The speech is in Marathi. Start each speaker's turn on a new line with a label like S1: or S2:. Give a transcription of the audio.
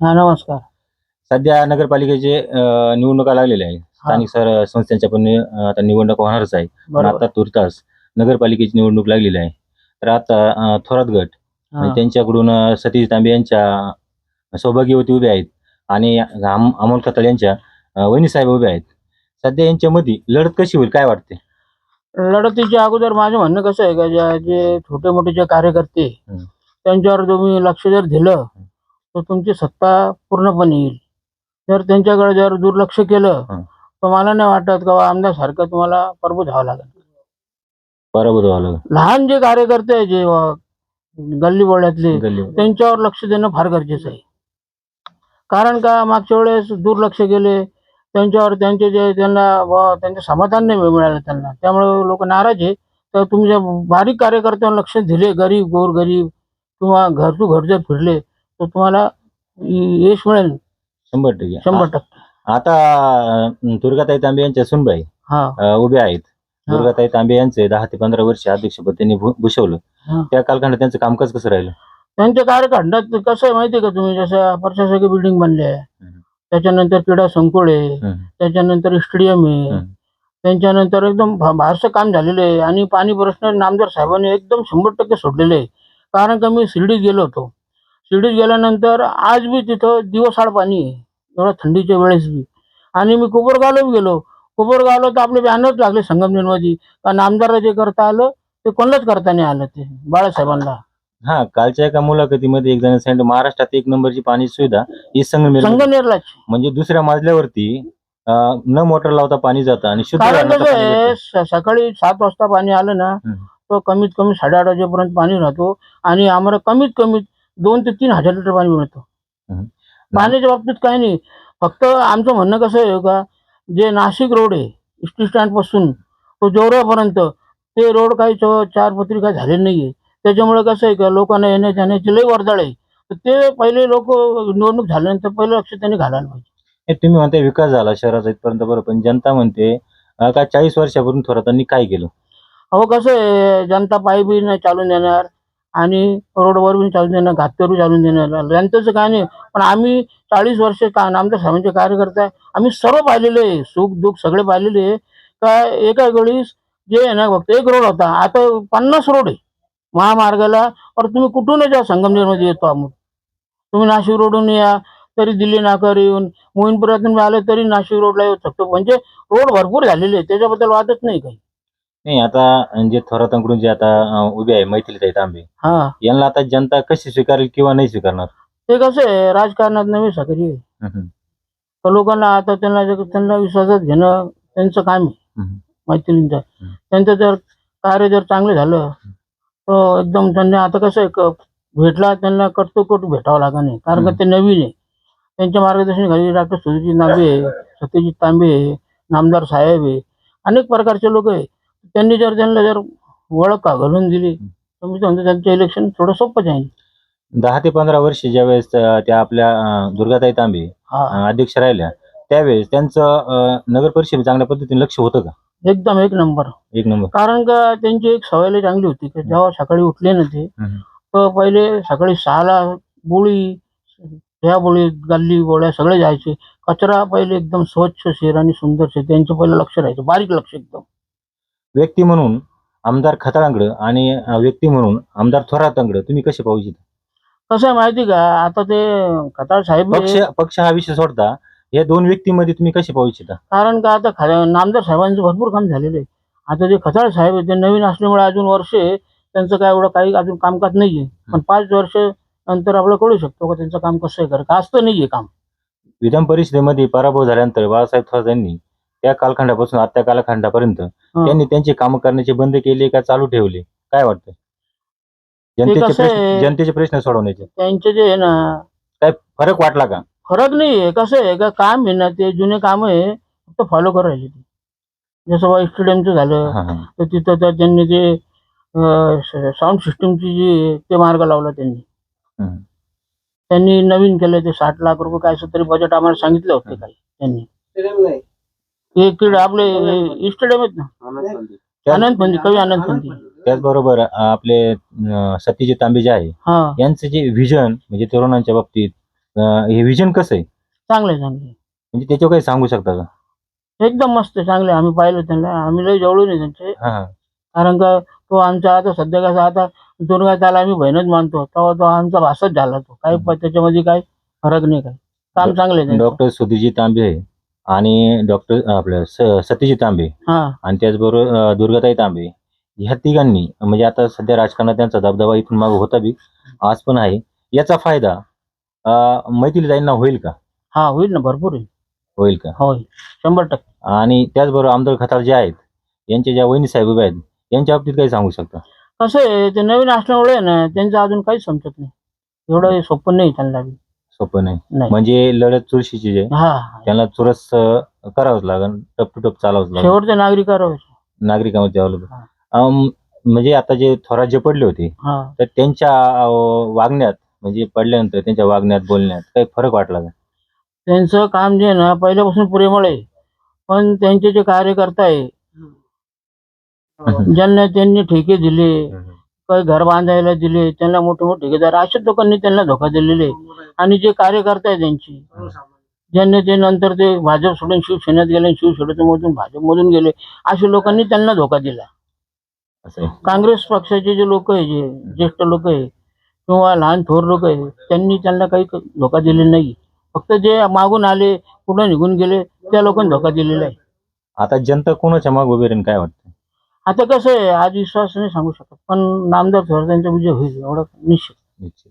S1: हा नमस्कार.
S2: सध्या नगरपालिकेचे अं, निवडणुका लागलेल्या आहे. स्थानिक सर संस्थांच्या पण अं, आता निवडणुका होणारच आहे. पण
S1: बरोबर.
S2: आता तुर्तास नगरपालिकेची निवडणूक लागलेली आहे. तर आता अं, थोरात गट. त्यांच्याकडून अं, सतीश तांबे यांच्या सौभाग्यवती उभे आहेत. आणि अम- अमोल खताळ यांच्या अं, वहिनीसाहेब उभे आहेत. सध्या यांच्यामध्ये लढत कशी होईल काय वाटते
S1: लढतीच्या अगोदर माझं म्हणणं कसं आहे का ज्या जे छोटे मोठे जे कार्यकर्ते
S2: हम्म.
S1: त्यांच्यावर तुम्ही लक्ष जर दिलं तर तुमची सत्ता पूर्णपणे येईल. जर त्यांच्याकडे जर दुर्लक्ष केलं
S2: हं.
S1: तर मला नाही वाटत का आमदार सारखं तुम्हाला प्रभू धावं लागेल.
S2: बरोबर व्हावं
S1: लहान जे कार्यकर्ते आहे जे अं, गल्ली बोळ्यातले
S2: गल्ली
S1: त्यांच्यावर लक्ष देणं फार गरजेचं आहे. कारण का मागच्या वेळेस दुर्लक्ष केले त्यांच्यावर त्यांचे जे त्यांना व त्यांचे समाधान नाही मिळालं त्यांना. त्यामुळे लोक नाराज आहे. तर तुमच्या बारीक कार्यकर्त्यांवर लक्ष दिले गरीब गोर गरीब किंवा घर टू घर जर फिरले तर तुम्हाला यश मिळेल.
S2: शंभर टक्के.
S1: शंभर टक्के.
S2: आता अं, दुर्गाताई तांबे यांच्या सुनबाई
S1: हा.
S2: अं, उभे आहेत.
S1: हा.
S2: दुर्गाताई तांबे यांचे दहा ते पंधरा वर्ष अध्यक्षपद त्यांनी भू- भूषवलं.
S1: हा.
S2: त्या कालखंडात त्यांचं कामकाज कसं राहिलं?
S1: त्यांच्या कार्यकांडात कसं आहे माहिती आहे का तुम्ही? जसं प्रशासकीय बिल्डिंग बनले आहे.
S2: हम्म.
S1: त्याच्यानंतर क्रीडा संकुल आहे.
S2: हम्म.
S1: त्याच्यानंतर स्टेडियम आहे.
S2: हम्म.
S1: त्यांच्यानंतर एकदम भा- भारचं काम झालेलं आहे. आणि पाणी प्रश्न नामदार साहेबांनी एकदम शंभर टक्के सोडलेले आहे. कारण का मी शिर्डीत गेलो होतो. शिर्डीत गेल्यानंतर आज बी तिथं दिवसाआड पाणी आहे. एवढ्या थंडीच्या वेळेस बी. आणि मी कुपरगावला बी गेलो. कुपरगावला तर आपले बॅनरच लागले संगमनेरमध्ये का नामदार जे करता आलं ते कोणालाच करता नाही आलं ते बाळासाहेबांना.
S2: हा कालच्या एका मुलाखतीमध्ये एक जण सांगितलं महाराष्ट्रात एक नंबरची पाणी सुविधा ही संगमेर
S1: संगमनेरलाच
S2: म्हणजे दुसऱ्या मजल्यावरती अं, न मोटर लावता पाणी जातं आणि शुद्ध
S1: कारण
S2: राहण्याचं
S1: कसं
S2: पाणी
S1: आहे
S2: भेटतं.
S1: स- सकाळी सात वाजता पाणी आलं ना. तर कमीत कमी साडेआठ वाजेपर्यंत पाणी राहतो. आणि आम्हाला कमीत कमी दोन ते तीन हजार लिटर पाणी मिळतं. पाण्याच्या बाबतीत काही नाही. फक्त आमचं म्हणणं कसं आहे का जे नाशिक रोड आहे एस टी स्टँडपासून तो जोरापर्यंत ते रोड काही च- चार पत्री काही झाले नाहीये. त्याच्यामुळे कसं आहे का लोकांना येण्या जाण्याची लई वर्दळ आहे. तर ते पहिले लोक निवडणूक झाल्यानंतर पहिलं लक्ष त्यांनी घालायला पाहिजे.
S2: हे तुम्ही म्हणताय विकास झाला शहराचा इथपर्यंत बरोबर पण जनता म्हणते का चाळीस वर्षापूर्वी थोरातांनी काय केलं?
S1: अहो कसं आहे जनता पायी बी नाही चालून देणार. आणि रोडवर चालून देणार घातवर चालून देणार जनतेचं काय नाही. पण आम्ही चाळीस वर्ष का आमच्या साहेबांचे कार्यकर्ते आहे. आम्ही सर्व पाहिलेले आहे. सुख दुःख सगळे पाहिलेले आहे. का एका वेळीस जे आहे ना फक्त एक रोड होता. आता पन्नास रोड आहे. महामार्गाला और तुम्ही कुठूनच या संगमनेरमध्ये येतो आम्ही. तुम्ही नाशिक रोडून या तरी दिल्ली नाकार येऊन मोहिनपुरातून आलं तरी नाशिक रोडला येऊ शकतो. म्हणजे रोड भरपूर झालेले आहे. त्याच्याबद्दल वादच नाही काही.
S2: नाही आता जे थोरातांकडून जे आता अं, उभे आहे मैथिलीताई तांबे
S1: हा.
S2: यांना आता जनता कशी स्वीकारेल किंवा नाही स्वीकारणार?
S1: ते कसं आहे राजकारणात नवी सक्रिय आहे.
S2: हम्म.
S1: तर लोकांना आता त्यांना जर- त्यांना विश्वासात घेणं त्यांचं काम आहे.
S2: हम्म.
S1: मैत्रिणींचं
S2: हम्म.
S1: त्यांचं जर कार्य जर चांगलं झालं तर एकदम त्यांना आता कसं आहे क- भेटला त्यांना कटतो भेटावं लागत नाही. कारण का. ते नवीन आहे. त्यांच्या मार्गदर्शनाखाली डॉक्टर सुजित नांबे आहे सत्यजित तांबे आहे नामदार साहेब आहे. अनेक प्रकारचे लोक आहे. त्यांनी जर त्यांना जर ओळख का घालून दिली तर मी म्हणतो त्यांचं इलेक्शन थोडं सोपं जाईल.
S2: दहा ते पंधरा वर्ष ज्यावेळेस अं, त्या आपल्या अं, दुर्गाताई तांबे
S1: हा.
S2: अं, अध्यक्ष राहिल्या त्यावेळेस त्यांचं अं, नगर परिषद चांगल्या पद्धतीने लक्ष होतं का?
S1: एकदम एक नंबर.
S2: एक नंबर.
S1: कारण का त्यांची एक सवय लई चांगली होती की जेव्हा सकाळी उठले ना ते
S2: हम्म.
S1: तर पहिले सकाळी सहाला बोळी ह्या बोळी गल्ली बोळ्या सगळे जायचे. कचरा पहिले एकदम स्वच्छ शेर आणि सुंदर शेर त्यांचं पहिलं लक्ष राहायचं बारीक लक्ष एकदम.
S2: व्यक्ती म्हणून आमदार खताळांकडं आणि अं, व्यक्ती म्हणून आमदार थोरातांकडं तुम्ही कसे पाहू इच्छिता?
S1: कसं आहे माहिती का आता ते कताळ साहेब
S2: पक्ष पक्ष हा विषय सोडता या दोन व्यक्तीमध्ये तुम्ही कसे पाहू इच्छिता?
S1: कारण का आता ख- नामदार साहेबांचं भरपूर काम झालेलं आहे. आता जे खताळ साहेब ते नवीन असल्यामुळे अजून वर्ष त्यांचं काय एवढं काही अजून कामकाज नाहीये पण पाच वर्ष नंतर आपलं कळू शकतो का त्यांचं काम कसं आहे कर का? असतं नाहीये काम.
S2: विधान परिषदेमध्ये पराभव झाल्यानंतर बाळासाहेब थोरात यांनी त्या कालखंडापासून आजच्या कालखंडापर्यंत. त्यांनी त्यांचे काम करण्याचे बंद केले का चालू ठेवले? काय वाटतं जनतेचे
S1: कसं
S2: प्रश्न
S1: आहे-
S2: जनतेचे प्रश्न सोडवण्याचे.
S1: त्यांचे जे आहे ना
S2: काय फरक वाटला का?
S1: फरक नाही आहे. कसं आहे? का काम आहे ना ते जुने काम आहे फक्त फॉलो करायचे ते. जसं बा स्टेडियमचं झालं
S2: हा, हा.
S1: तर तिथं तर त्यांनी ते साऊंड सिस्टमची जी ते मार्ग लावला त्यांनी.
S2: हम्म.
S1: त्यांनी नवीन केलं ते साठ लाख रुपये काय असं तरी बजेट आम्हाला सांगितलं होतं काही त्यांनी. ते क्रीडा आपले स्टेडियम आहेत ना. आनंद पंथी कवी आनंद पंथी
S2: त्याचबरोबर आपले अं, सत्यजित तांबे जे आहे
S1: हा.
S2: यांचं जे व्हिजन म्हणजे तरुणांच्या बाबतीत अं, हे विजन कसं आहे?
S1: चांगले चांगले
S2: म्हणजे त्याच्यावर काही सांगू शकता का?
S1: एकदम मस्त चांगले आम्ही पाहिलं त्यांना. आम्ही लय जवळून आहे त्यांचे.
S2: हा हा.
S1: कारण का तो आमचा आता सध्या कसं आता दुर्गा त्याला आम्ही बहीणच मानतो. तेव्हा तो आमचा भासच झाला तो. काही प- त्याच्यामध्ये काही फरक नाही काही. काम चांगले.
S2: डॉक्टर सुधीजी तांबे आणि डॉक्टर आपलं स- सतीजी तांबे
S1: हा.
S2: आणि त्याचबरोबर अं, दुर्गाताई तांबे ह्या तिघांनी म्हणजे आता सध्या राजकारणात त्यांचा दबदबा इथून मागे होता बी आज पण आहे. याचा फायदा अं, मैथिलीताईंना होईल का?
S1: हा होईल ना भरपूर होईल.
S2: होईल का?
S1: होईल. शंभर टक्के.
S2: आणि त्याचबरोबर आमदार खताळ जे आहेत यांच्या ज्या वहिनी साहेब उभ्या आहेत यांच्या बाबतीत काही सांगू शकता?
S1: कसं आहे ते नवीन असल्यामुळे ना त्यांचं अजून काहीच समजत नाही. एवढं सोपं नाही त्यांना बी.
S2: सोपं नाही.
S1: नाही.
S2: म्हणजे लढत चुरशीची जे
S1: हा
S2: त्यांना चुरस अं, करावंच लागेल टप टू टप चालावंच लागेल
S1: शेवटच्या नागरिकावर
S2: नागरिकांवर द्यावं लागेल.
S1: हा.
S2: अं, म्हणजे आता जे थोरात जे पडले होते
S1: हा.
S2: तर त्यांच्या अं, वागण्यात म्हणजे पडल्यानंतर त्यांच्या वागण्यात बोलण्यात काही फरक वाटला का?
S1: त्यांचं काम जे आहे ना पहिल्यापासून प्रेमळ आहे. पण त्यांचे जे कार्यकर्ता आहे ज्यांना त्यांनी ठेके दिले काही घर बांधायला दिले त्यांना मोठे मोठे ठेकेदार अशाच लोकांनी त्यांना धोका दिलेले आहे. आणि जे कार्यकर्ता आहे त्यांची ज्यांनी ते नंतर ते भाजप सोडून शिवसेनेत गेले आणि शिवसेनेमधून भाजपमधून गेले अशा लोकांनी त्यांना धोका दिला
S2: असं आहे.
S1: काँग्रेस पक्षाचे जे लोक आहे जे ज्येष्ठ लोक आहे किंवा लहान थोर लोक आहे त्यांनी त्यांना काही क- धोका दिलेला नाही फक्त जे मागून आले पुढे निघून गेले त्या लोकांनी धोका दिलेला आहे
S2: आता जनता कोणाच्या माग उभी राहील काय वाटतं
S1: आता कसं आहे आज विश्वास नाही सांगू शकत पण नामदार थोरात यांचा विजय होईल एवढं निश्चित.
S2: निश्चित.